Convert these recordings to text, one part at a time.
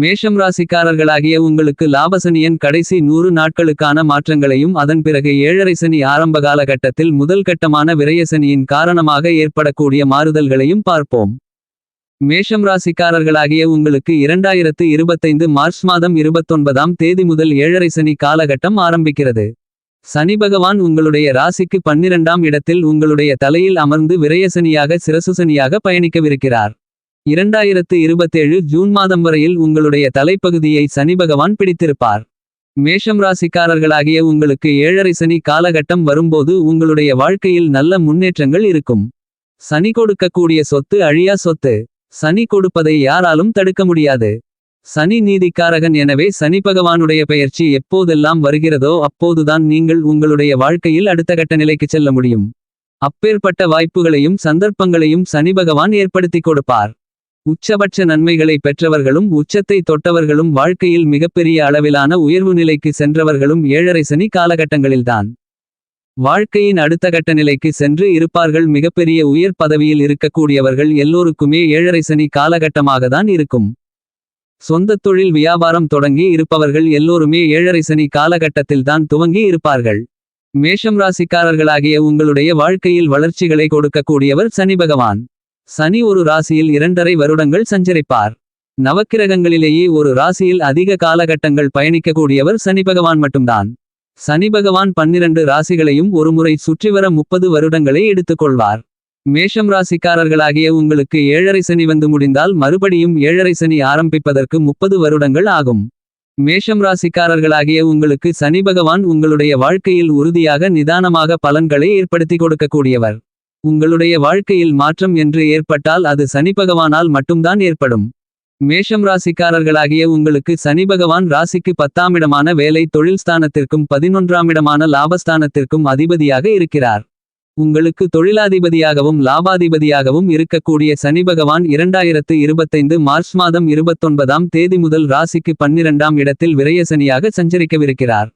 மேஷம் ராசிக்காரர்களாகிய உங்களுக்கு லாபசனியன் கடைசி நூறு நாட்களுக்கான மாற்றங்களையும் அதன் பிறகு ஏழரை சனி ஆரம்ப காலகட்டத்தில் முதல் கட்டமான விரயசனியின் காரணமாக ஏற்படக்கூடிய மாறுதல்களையும் பார்ப்போம். மேஷம் ராசிக்காரர்களாகிய உங்களுக்கு இரண்டாயிரத்து இருபத்தைந்து மார்ச் மாதம் இருபத்தொன்பதாம் தேதி முதல் ஏழரை சனி காலகட்டம் ஆரம்பிக்கிறது. சனி பகவான் உங்களுடைய ராசிக்கு பன்னிரண்டாம் இடத்தில் உங்களுடைய தலையில் அமர்ந்து விரயசனியாக சிரசுசனியாக பயணிக்கவிருக்கிறார். இரண்டாயிரத்து இருபத்தேழு ஜூன் மாதம் வரையில் உங்களுடைய தலைப்பகுதியை சனி பகவான் பிடித்திருப்பார். மேஷம் ராசிக்காரர்களாகிய உங்களுக்கு ஏழரை சனி காலகட்டம் வரும்போது உங்களுடைய வாழ்க்கையில் நல்ல முன்னேற்றங்கள் இருக்கும். சனி கொடுக்கக்கூடிய சொத்து அழியா சொத்து. சனி கொடுப்பதை யாராலும் தடுக்க முடியாது. சனி நீதிக்காரகன் எனவே சனி பகவானுடைய பெயர்ச்சி எப்போதெல்லாம் வருகிறதோ அப்போதுதான் நீங்கள் உங்களுடைய வாழ்க்கையில் அடுத்த கட்ட நிலைக்கு செல்ல முடியும். அப்பேற்பட்ட வாய்ப்புகளையும் சந்தர்ப்பங்களையும் சனி பகவான் ஏற்படுத்தி கொடுப்பார். உச்சபட்ச நன்மைகளை பெற்றவர்களும் உச்சத்தை தொட்டவர்களும் வாழ்க்கையில் மிகப்பெரிய அளவிலான உயர்வு நிலைக்கு சென்றவர்களும் ஏழரை சனி காலகட்டங்களில்தான். வாழ்க்கையின் அடுத்த கட்ட நிலைக்கு சென்று இருப்பார்கள். மிகப்பெரிய உயர் பதவியில் இருக்கக்கூடியவர்கள் எல்லோருக்குமே ஏழரை சனி காலகட்டமாகத்தான் இருக்கும். சொந்தத் தொழில் வியாபாரம் தொடங்கி இருப்பவர்கள் எல்லோருமே ஏழரை சனி காலகட்டத்தில்தான் துவங்கி இருப்பார்கள். மேஷம் ராசிக்காரர்களாகிய உங்களுடைய வாழ்க்கையில் வளர்ச்சிகளை கொடுக்கக்கூடியவர் சனி பகவான். சனி ஒரு ராசியில் இரண்டரை வருடங்கள் சஞ்சரிப்பார். நவக்கிரகங்களிலேயே ஒரு ராசியில் அதிக காலகட்டங்கள் பயணிக்கக்கூடியவர் சனி பகவான் மட்டும்தான். சனி பகவான் பன்னிரண்டு ராசிகளையும் ஒருமுறை சுற்றிவர முப்பது வருடங்களை எடுத்துக்கொள்வார். மேஷம் ராசிக்காரர்களாகிய உங்களுக்கு ஏழரை சனி வந்து முடிந்தால் மறுபடியும் ஏழரை சனி ஆரம்பிப்பதற்கு முப்பது வருடங்கள் ஆகும். மேஷம் ராசிக்காரர்களாகிய உங்களுக்கு சனி பகவான் உங்களுடைய வாழ்க்கையில் உறுதியாக நிதானமாக பலன்களை ஏற்படுத்தி கொடுக்கக்கூடியவர். உங்களுடைய வாழ்க்கையில் மாற்றம் என்று ஏற்பட்டால் அது சனி பகவானால் மட்டும்தான் ஏற்படும். மேஷம் ராசிக்காரர்களாகிய உங்களுக்கு சனி பகவான் ராசிக்கு பத்தாமிடமான வேலை தொழில் ஸ்தானத்திற்கும் பதினொன்றாமிடமான லாபஸ்தானத்திற்கும் அதிபதியாக இருக்கிறார். உங்களுக்கு தொழிலாதிபதியாகவும் லாபாதிபதியாகவும் இருக்கக்கூடிய சனி பகவான் இரண்டாயிரத்து இருபத்தைந்து மார்ச் மாதம் இருபத்தொன்பதாம் தேதி முதல் ராசிக்கு பன்னிரண்டாம் இடத்தில் விரயசனியாக சஞ்சரிக்கவிருக்கிறார்.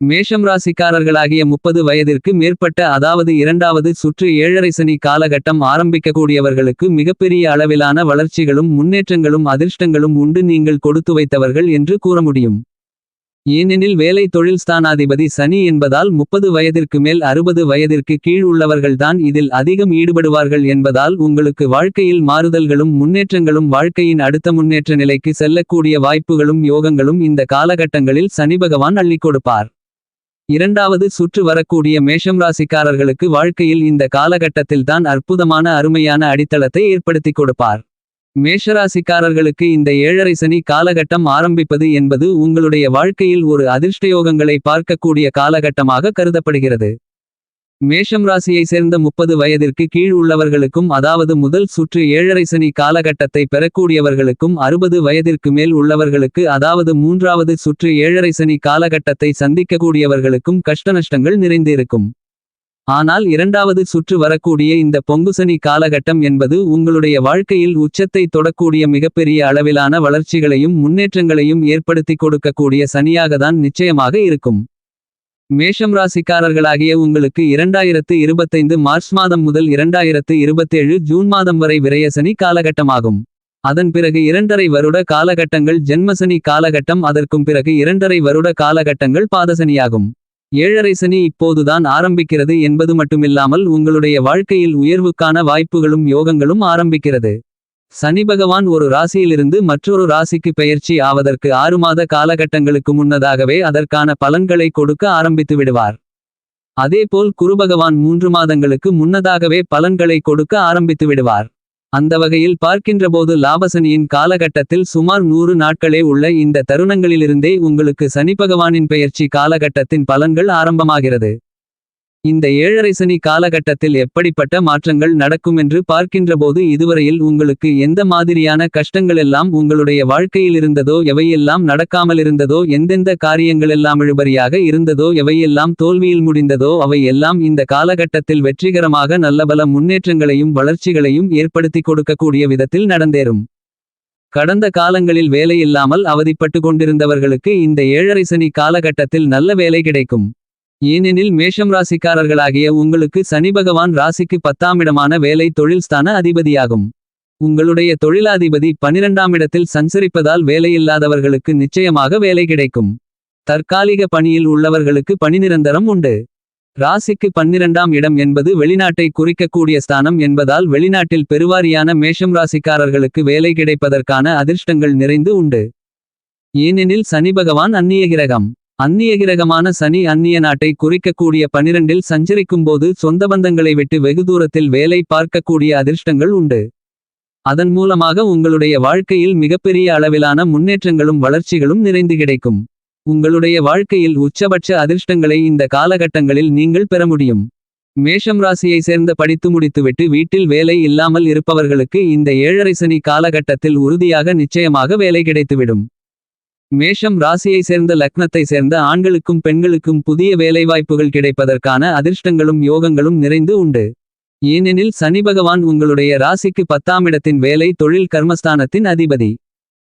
மேஷம் ராசிக்காரர்களாகிய முப்பது வயதிற்கு மேற்பட்ட அதாவது இரண்டாவது சுற்று ஏழரை சனி காலகட்டம் ஆரம்பிக்கக்கூடியவர்களுக்கு மிகப்பெரிய அளவிலான வளர்ச்சிகளும் முன்னேற்றங்களும் அதிர்ஷ்டங்களும் உண்டு நீங்கள் கொடுத்து வைத்தவர்கள் என்று கூற முடியும். ஏனெனில் வேலை தொழில் ஸ்தானாதிபதி சனி என்பதால் முப்பது வயதிற்கு மேல் அறுபது வயதிற்கு கீழ் உள்ளவர்கள்தான் இதில் அதிகம் ஈடுபடுவார்கள் என்பதால் உங்களுக்கு வாழ்க்கையில் மாறுதல்களும் முன்னேற்றங்களும் வாழ்க்கையின் அடுத்த முன்னேற்ற நிலைக்கு செல்லக்கூடிய வாய்ப்புகளும் யோகங்களும் இந்த காலகட்டங்களில் சனி பகவான் அள்ளிக் கொடுப்பார். இரண்டாவது சுற்று வரக்கூடிய மேஷம் ராசிக்காரர்களுக்கு வாழ்க்கையில் இந்த காலகட்டத்தில்தான் அற்புதமான அருமையான அடித்தளத்தை ஏற்படுத்தி கொடுப்பார். மேஷராசிக்காரர்களுக்கு இந்த ஏழரை சனி காலகட்டம் ஆரம்பிப்பது என்பது உங்களுடைய வாழ்க்கையில் ஒரு அதிர்ஷ்டயோகங்களை பார்க்கக்கூடிய காலகட்டமாக கருதப்படுகிறது. மேஷம் ராசியை சேர்ந்த முப்பது வயதிற்கு கீழ் உள்ளவர்களுக்கும் அதாவது முதல் சுற்று ஏழரை சனி காலகட்டத்தை பெறக்கூடியவர்களுக்கும் அறுபது வயதிற்கு மேல் உள்ளவர்களுக்கு அதாவது மூன்றாவது சுற்று ஏழரை சனி காலகட்டத்தை சந்திக்கக்கூடியவர்களுக்கும் கஷ்டநஷ்டங்கள் நிறைந்திருக்கும். ஆனால் இரண்டாவது சுற்று வரக்கூடிய இந்த பொங்குசனி காலகட்டம் என்பது உங்களுடைய வாழ்க்கையில் உச்சத்தை தொடக்கூடிய மிகப்பெரிய அளவிலான வளர்ச்சிகளையும் முன்னேற்றங்களையும் ஏற்படுத்தி கொடுக்கக்கூடிய சனியாகத்தான் நிச்சயமாக இருக்கும். மேஷம் ராசிக்காரர்களாகிய உங்களுக்கு இரண்டாயிரத்து இருபத்தைந்து மார்ச் மாதம் முதல் இரண்டாயிரத்து இருபத்தேழு ஜூன் மாதம் வரை விரயசனி காலகட்டமாகும். அதன் பிறகு இரண்டரை வருட காலகட்டங்கள் ஜென்மசனி காலகட்டம் அதற்கும் பிறகு இரண்டரை வருட காலகட்டங்கள் பாதசனியாகும் ஏழரை சனி இப்போதுதான் ஆரம்பிக்கிறது என்பது மட்டுமில்லாமல் உங்களுடைய வாழ்க்கையில் உயர்வுக்கான வாய்ப்புகளும் யோகங்களும் ஆரம்பிக்கிறது. சனி பகவான் ஒரு ராசியிலிருந்து மற்றொரு ராசிக்கு பெயர்ச்சி ஆவதற்கு ஆறு மாத காலகட்டங்களுக்கு முன்னதாகவே அதற்கான பலன்களை கொடுக்க ஆரம்பித்து விடுவார். அதேபோல் குருபகவான் மூன்று மாதங்களுக்கு முன்னதாகவே பலன்களை கொடுக்க ஆரம்பித்து விடுவார். அந்த வகையில் பார்க்கின்றபோது லாபசனியின் காலகட்டத்தில் சுமார் நூறு நாட்களே உள்ள இந்த தருணங்களிலிருந்தே உங்களுக்கு சனி பகவானின் பெயர்ச்சி காலகட்டத்தின் பலன்கள் ஆரம்பமாகிறது. இந்த ஏழரை சனி காலகட்டத்தில் எப்படிப்பட்ட மாற்றங்கள் நடக்கும் என்று பார்க்கின்றபோது இதுவரையில் உங்களுக்கு எந்த மாதிரியான கஷ்டங்களெல்லாம் உங்களுடைய வாழ்க்கையில் இருந்ததோ எவையெல்லாம் நடக்காமலிருந்ததோ எந்தெந்த காரியங்களெல்லாம் இழுபறியாக இருந்ததோ எவையெல்லாம் தோல்வியில் முடிந்ததோ அவை எல்லாம் இந்த காலகட்டத்தில் வெற்றிகரமாக நல்லபல முன்னேற்றங்களையும் வளர்ச்சிகளையும் ஏற்படுத்தி கொடுக்கக்கூடிய விதத்தில் நடந்தேறும். கடந்த காலங்களில் வேலையில்லாமல் அவதிப்பட்டு கொண்டிருந்தவர்களுக்கு இந்த ஏழரை சனி காலகட்டத்தில் நல்ல வேலை கிடைக்கும். ஏனெனில் மேஷம் ராசிக்காரர்களாகிய உங்களுக்கு சனி பகவான் ராசிக்கு பத்தாமிடமான வேலை தொழில் ஸ்தான அதிபதியாகும் உங்களுடைய தொழிலாதிபதி பனிரெண்டாம் இடத்தில் சஞ்சரிப்பதால் வேலையில்லாதவர்களுக்கு நிச்சயமாக வேலை கிடைக்கும். தற்காலிக பணியில் உள்ளவர்களுக்கு பணி நிரந்தரம் உண்டு. ராசிக்கு பன்னிரண்டாம் இடம் என்பது வெளிநாட்டை குறிக்கக்கூடிய ஸ்தானம் என்பதால் வெளிநாட்டில் பெருவாரியான மேஷம் ராசிக்காரர்களுக்கு வேலை கிடைப்பதற்கான அதிர்ஷ்டங்கள் நிறைந்து உண்டு. ஏனெனில் சனி பகவான் அந்நிய கிரகம். அந்நிய கிரகமான சனி அந்நிய நாட்டை குறிக்கக்கூடிய பனிரெண்டில் சஞ்சரிக்கும்போது சொந்த பந்தங்களை விட்டு வெகு தூரத்தில் வேலை பார்க்கக்கூடிய அதிர்ஷ்டங்கள் உண்டு. அதன் மூலமாக உங்களுடைய வாழ்க்கையில் மிகப்பெரிய அளவிலான முன்னேற்றங்களும் வளர்ச்சிகளும் நிறைந்து கிடைக்கும். உங்களுடைய வாழ்க்கையில் உச்சபட்ச அதிர்ஷ்டங்களை இந்த காலகட்டங்களில் நீங்கள் பெற முடியும். மேஷம் ராசியை சேர்ந்த படித்து முடித்துவிட்டு வீட்டில் வேலை இல்லாமல் இருப்பவர்களுக்கு இந்த ஏழரை சனி காலகட்டத்தில் உறுதியாக நிச்சயமாக வேலை கிடைத்துவிடும். மேஷம் ராசியை சேர்ந்த லக்னத்தை சேர்ந்த ஆண்களுக்கும் பெண்களுக்கும் புதிய வேலைவாய்ப்புகள் கிடைப்பதற்கான அதிர்ஷ்டங்களும் யோகங்களும் நிறைந்து உண்டு. ஏனெனில் சனி பகவான் உங்களுடைய ராசிக்கு பத்தாமிடத்தின் வேலை தொழில் கர்மஸ்தானத்தின் அதிபதி.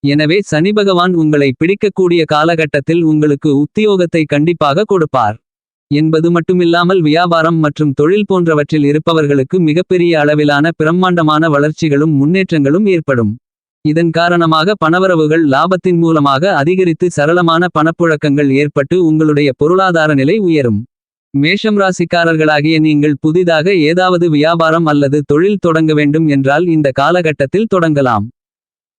எனவே சனி பகவான் உங்களை பிடிக்கக்கூடிய காலகட்டத்தில் உங்களுக்கு உத்தியோகத்தை கண்டிப்பாக கொடுப்பார். என்பது மட்டுமில்லாமல் வியாபாரம் மற்றும் தொழில் போன்றவற்றில் இருப்பவர்களுக்கு மிகப்பெரிய அளவிலான பிரம்மாண்டமான வளர்ச்சிகளும் முன்னேற்றங்களும் ஏற்படும். இதன் காரணமாக பணவரவுகள் லாபத்தின் மூலமாக அதிகரித்து சரளமான பணப்புழக்கங்கள் ஏற்பட்டு உங்களுடைய பொருளாதார நிலை உயரும். மேஷம் ராசிக்காரர்களாகிய நீங்கள் புதிதாக ஏதாவது வியாபாரம் அல்லது தொழில் தொடங்க வேண்டும் என்றால் இந்த காலகட்டத்தில் தொடங்கலாம்.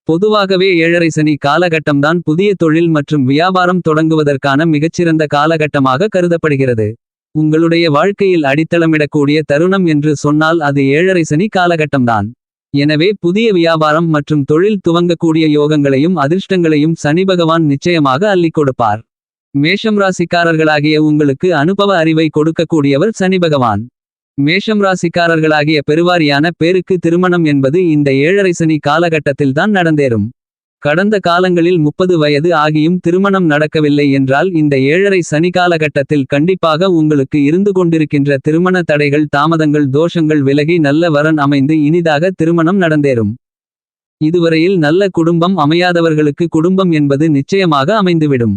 பொதுவாகவே ஏழரை சனி காலகட்டம்தான் புதிய தொழில் மற்றும் வியாபாரம் தொடங்குவதற்கான மிகச்சிறந்த காலகட்டமாக கருதப்படுகிறது. உங்களுடைய வாழ்க்கையில் அடித்தளமிடக்கூடிய தருணம் என்று சொன்னால் அது ஏழரை சனி காலகட்டம்தான். எனவே புதிய வியாபாரம் மற்றும் தொழில் துவங்கக்கூடிய யோகங்களையும் அதிர்ஷ்டங்களையும் சனி பகவான் நிச்சயமாக அள்ளிக் கொடுப்பார். மேஷம் ராசிக்காரர்களாகிய உங்களுக்கு அனுபவ அறிவை கொடுக்கக்கூடியவர் சனி பகவான். மேஷம் ராசிக்காரர்களாகிய பெருவாரியான பேருக்கு திருமணம் என்பது இந்த ஏழரை சனி காலகட்டத்தில்தான் நடந்தேறும். கடந்த காலங்களில் முப்பது வயது ஆகியும் திருமணம் நடக்கவில்லை என்றால் இந்த ஏழரை சனி காலகட்டத்தில் கண்டிப்பாக உங்களுக்கு இருந்து கொண்டிருக்கின்ற திருமண தடைகள் தாமதங்கள் தோஷங்கள் விலகி நல்ல வரன் அமைந்து இனிதாக திருமணம் நடந்தேறும். இதுவரையில் நல்ல குடும்பம் அமையாதவர்களுக்கு குடும்பம் என்பது நிச்சயமாக அமைந்துவிடும்.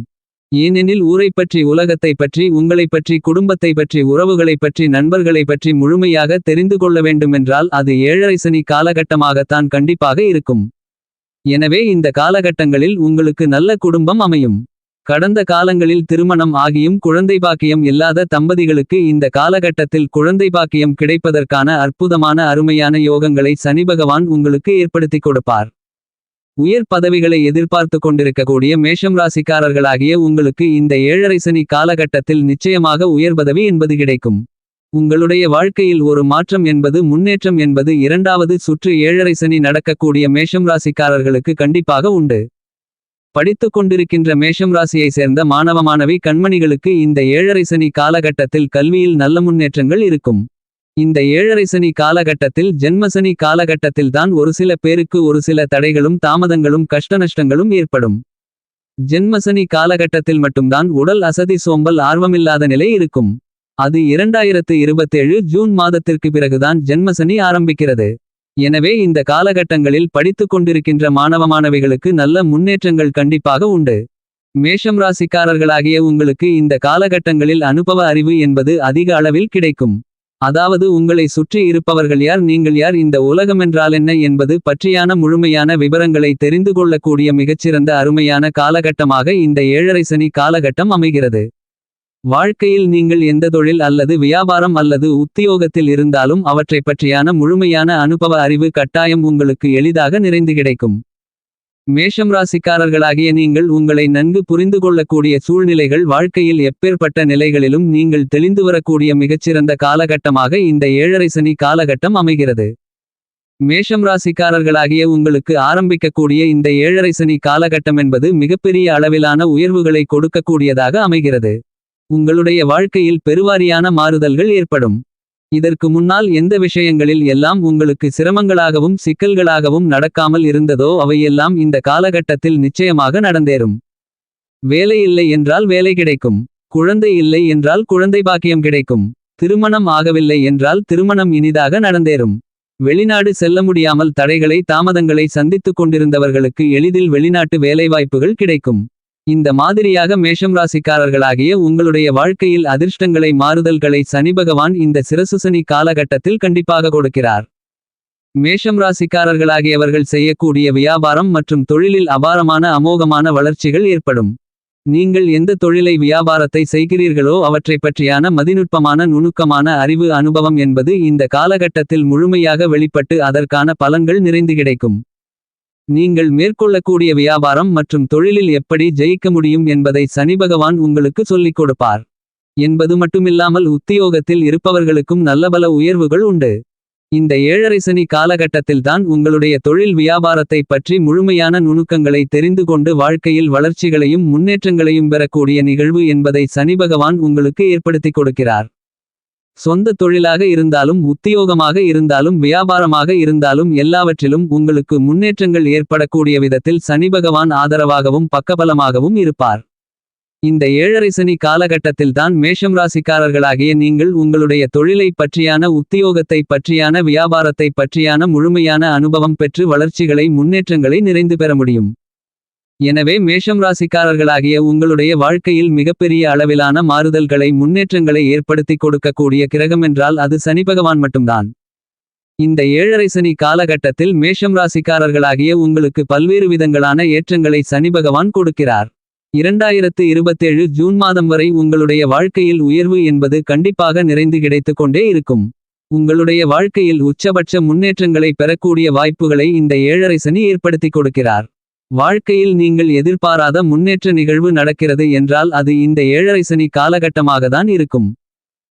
ஏனெனில் ஊரைப் பற்றி உலகத்தைப் பற்றி உங்களைப் பற்றி குடும்பத்தைப் பற்றி உறவுகளைப் பற்றி நண்பர்களைப் பற்றி முழுமையாக தெரிந்து கொள்ள வேண்டுமென்றால் அது ஏழரை சனி காலகட்டமாகத்தான் கண்டிப்பாக இருக்கும். எனவே இந்த காலகட்டங்களில் உங்களுக்கு நல்ல குடும்பம் அமையும். கடந்த காலங்களில் திருமணம் ஆகியும் குழந்தை பாக்கியம் இல்லாத தம்பதிகளுக்கு இந்த காலகட்டத்தில் குழந்தை பாக்கியம் கிடைப்பதற்கான அற்புதமான அருமையான யோகங்களை சனி பகவான் உங்களுக்கு ஏற்படுத்திக் கொடுப்பார். உயர் பதவிகளை எதிர்பார்த்து கொண்டிருக்கக்கூடிய மேஷம் ராசிக்காரர்களாகிய உங்களுக்கு இந்த ஏழரை சனி காலகட்டத்தில் நிச்சயமாக உயர் பதவி என்பது கிடைக்கும். உங்களுடைய வாழ்க்கையில் ஒரு மாற்றம் என்பது முன்னேற்றம் என்பது இரண்டாவது சுற்று ஏழரை சனி நடக்கக்கூடிய மேஷம் ராசிக்காரர்களுக்கு கண்டிப்பாக உண்டு. படித்துக் கொண்டிருக்கின்ற மேஷம் ராசியை சேர்ந்த மாணவ மாணவி கண்மணிகளுக்கு இந்த ஏழரை சனி காலகட்டத்தில் கல்வியில் நல்ல முன்னேற்றங்கள் இருக்கும். இந்த ஏழரை சனி காலகட்டத்தில் ஜென்மசனி காலகட்டத்தில்தான் ஒரு சில பேருக்கு ஒரு சில தடைகளும் தாமதங்களும் கஷ்டநஷ்டங்களும் ஏற்படும். ஜென்மசனி காலகட்டத்தில் மட்டும்தான் உடல் அசதி சோம்பல் ஆர்வமில்லாத நிலை இருக்கும். அது இரண்டாயிரத்து இருபத்தேழு ஜூன் மாதத்திற்கு பிறகுதான் ஜென்மசனி ஆரம்பிக்கிறது. எனவே இந்த காலகட்டங்களில் படித்துக் கொண்டிருக்கின்ற மாணவ மாணவிகளுக்கு நல்ல முன்னேற்றங்கள் கண்டிப்பாக உண்டு. மேஷம் ராசிக்காரர்களாகிய உங்களுக்கு இந்த காலகட்டங்களில் அனுபவ அறிவு என்பது அதிக அளவில் கிடைக்கும். அதாவது உங்களை சுற்றி இருப்பவர்கள் யார் நீங்கள் யார் இந்த உலகமென்றாலென்ன என்பது பற்றியான முழுமையான விவரங்களை தெரிந்து கொள்ளக்கூடிய மிகச்சிறந்த அருமையான காலகட்டமாக இந்த ஏழரை சனி காலகட்டம் அமைகிறது. வாழ்க்கையில் நீங்கள் எந்த தொழில் அல்லது வியாபாரம் அல்லது உத்தியோகத்தில் இருந்தாலும் அவற்றைப் பற்றியான முழுமையான அனுபவ அறிவு கட்டாயம் உங்களுக்கு எளிதாக நிறைந்து கிடைக்கும். மேஷம் ராசிக்காரர்களாகிய நீங்கள் உங்களை நன்கு புரிந்து கொள்ளக்கூடிய சூழ்நிலைகள் வாழ்க்கையில் எப்பேற்பட்ட நிலைகளிலும் நீங்கள் தெளிந்து வரக்கூடிய மிகச்சிறந்த காலகட்டமாக இந்த ஏழரை சனி காலகட்டம் அமைகிறது. மேஷம் ராசிக்காரர்களாகிய உங்களுக்கு ஆரம்பிக்கக்கூடிய இந்த ஏழரை சனி காலகட்டமென்பது மிகப்பெரிய அளவிலான உயர்வுகளை கொடுக்கக்கூடியதாக அமைகிறது. உங்களுடைய வாழ்க்கையில் பெருவாரியான மாறுதல்கள் ஏற்படும். இதற்கு முன்னால் எந்த விஷயங்களில் எல்லாம் உங்களுக்கு சிரமங்களாகவும் சிக்கல்களாகவும் நடக்காமல் இருந்ததோ அவையெல்லாம் இந்த காலகட்டத்தில் நிச்சயமாக நடந்தேறும். வேலை இல்லை என்றால் வேலை கிடைக்கும். குழந்தை இல்லை என்றால் குழந்தை பாக்கியம் கிடைக்கும். திருமணம் ஆகவில்லை என்றால் திருமணம் இனிதாக நடந்தேறும். வெளிநாடு செல்ல முடியாமல் தடைகளை தாமதங்களை சந்தித்துக் கொண்டிருந்தவர்களுக்கு எளிதில் வெளிநாட்டு வேலைவாய்ப்புகள் கிடைக்கும். இந்த மாதிரியாக மேஷம் ராசிக்காரர்களாகிய உங்களுடைய வாழ்க்கையில் அதிர்ஷ்டங்களை மாறுதல்களை சனி பகவான் இந்த சிரசுசனி காலகட்டத்தில் கண்டிப்பாக கொடுக்கிறார். மேஷம் ராசிக்காரர்களாகியவர்கள் செய்யக்கூடிய வியாபாரம் மற்றும் தொழிலில் அபாரமான அமோகமான வளர்ச்சிகள் ஏற்படும். நீங்கள் எந்த தொழிலை வியாபாரத்தை செய்கிறீர்களோ அவற்றைப் பற்றியான மதிநுட்பமான நுணுக்கமான அறிவு அனுபவம் என்பது இந்த காலகட்டத்தில் முழுமையாக வெளிப்பட்டு அதற்கான பலன்கள் நிறைந்து கிடைக்கும். நீங்கள் மேற்கொள்ளக்கூடிய வியாபாரம் மற்றும் தொழிலில் எப்படி ஜெயிக்க முடியும் என்பதை சனிபகவான் உங்களுக்கு சொல்லிக் கொடுப்பார். என்பது மட்டுமில்லாமல் உத்தியோகத்தில் இருப்பவர்களுக்கும் நல்ல பல உயர்வுகள் உண்டு. இந்த ஏழரை சனி காலகட்டத்தில்தான் உங்களுடைய தொழில் வியாபாரத்தைப் பற்றி முழுமையான நுணுக்கங்களை தெரிந்து கொண்டு வாழ்க்கையில் வளர்ச்சிகளையும் முன்னேற்றங்களையும் பெறக்கூடிய நிகழ்வு என்பதை சனிபகவான் உங்களுக்கு ஏற்படுத்திக் கொடுக்கிறார். சொந்த தொழிலாக இருந்தாலும் உத்தியோகமாக இருந்தாலும் வியாபாரமாக இருந்தாலும் எல்லாவற்றிலும் உங்களுக்கு முன்னேற்றங்கள் ஏற்படக்கூடிய விதத்தில் சனிபகவான் ஆதரவாகவும் பக்கபலமாகவும் இருப்பார். இந்த ஏழரை சனி காலகட்டத்தில்தான் மேஷம் ராசிக்காரர்களாகிய நீங்கள் உங்களுடைய தொழிலைப் பற்றியான உத்தியோகத்தைப் பற்றியான வியாபாரத்தைப் பற்றியான முழுமையான அனுபவம் பெற்று வளர்ச்சிகளை முன்னேற்றங்களை நிறைந்து பெற முடியும். எனவே மேஷம் ராசிக்காரர்களாகிய உங்களுடைய வாழ்க்கையில் மிகப்பெரிய அளவிலான மாறுதல்களை முன்னேற்றங்களை ஏற்படுத்திக் கொடுக்கக்கூடிய கிரகமென்றால் அது சனிபகவான் மட்டும்தான். இந்த ஏழரை சனி காலகட்டத்தில் மேஷம் ராசிக்காரர்களாகிய உங்களுக்கு பல்வேறு விதங்களான ஏற்றங்களை சனிபகவான் கொடுக்கிறார். இரண்டாயிரத்து இருபத்தேழு ஜூன் மாதம் வரை உங்களுடைய வாழ்க்கையில் உயர்வு என்பது கண்டிப்பாக நிறைந்து கிடைத்துக் கொண்டே இருக்கும். உங்களுடைய வாழ்க்கையில் உச்சபட்ச முன்னேற்றங்களை பெறக்கூடிய வாய்ப்புகளை இந்த ஏழரை சனி ஏற்படுத்திக் கொடுக்கிறார். வாழ்க்கையில் நீங்கள் எதிர்பாராத முன்னேற்ற நிகழ்வு நடக்கிறது என்றால் அது இந்த ஏழரை சனி காலகட்டமாகத்தான் இருக்கும்.